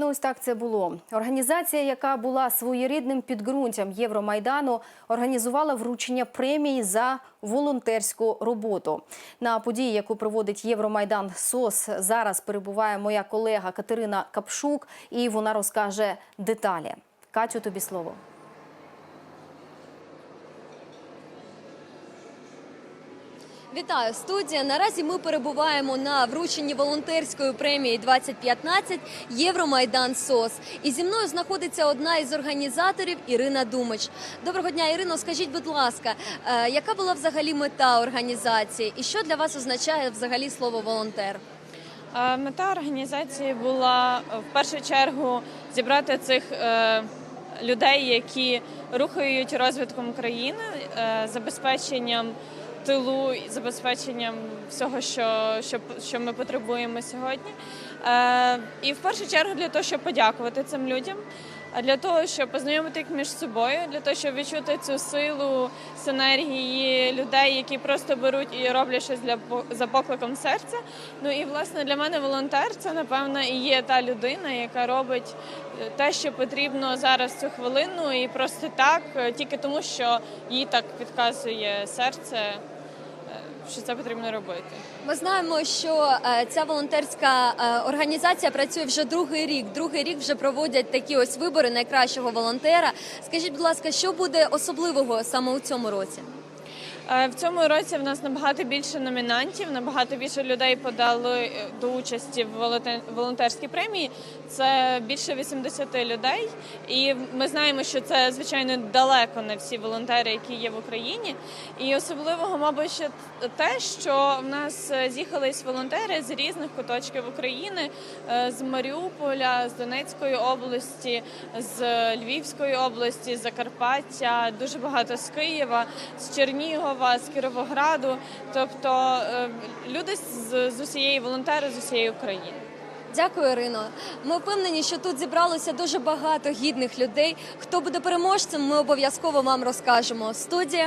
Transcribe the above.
Ну, ось так це було. Організація, яка була своєрідним підґрунтям Євромайдану, організувала вручення премії за волонтерську роботу. На події, яку проводить Євромайдан СОС, зараз перебуває моя колега Катерина Капшук, і вона розкаже деталі. Катю, тобі слово. Вітаю, студія. Наразі ми перебуваємо на врученні волонтерської премії 2015 Євромайдан СОС. І зі мною знаходиться одна із організаторів Ірина Думич. Доброго дня, Ірино. Скажіть, будь ласка, е, яка була взагалі мета організації, і що для вас означає взагалі слово волонтер? Е, Мета організації була е, в першу чергу зібрати цих людей, які рухають розвитком країни, забезпеченням тилу, і забезпеченням всього, що, що, що ми потребуємо сьогодні. Е, І в першу чергу для того, щоб подякувати цим людям. Для того, щоб познайомити їх між собою, для того, щоб відчути цю силу синергії людей, які просто беруть і роблять щось для за покликом серця. Ну і власне для мене волонтер це напевно і є та людина, яка робить е, те, що потрібно зараз цю хвилину, і просто так, е, тільки тому, що їй так підказує серце, що це потрібно робити. Ми знаємо, що е, ця волонтерська е, організація працює вже другий рік. Другий рік вже проводять такі ось вибори найкращого волонтера. Скажіть, будь ласка, що буде особливого саме у цьому році? Е, В цьому році в нас набагато більше номінантів, набагато більше людей подали е, до участі в волонте- волонтерській премії. Це більше 80 людей, і ми знаємо, що це звичайно далеко не всі волонтери, які є в Україні. І особливого, мабуть, ще те, що в нас е, з'їхались волонтери з різних куточків України, з Маріуполя, з Донецької області, з Львівської області, з Закарпаття, дуже багато з Києва, з Чернігова, з Кіровограду. Тобто е, люди з, з усієї волонтери з усієї України. Дякую, Ірино. Ми впевнені, що тут зібралося дуже багато гідних людей. Хто буде переможцем, ми обов'язково вам розкажемо. Студія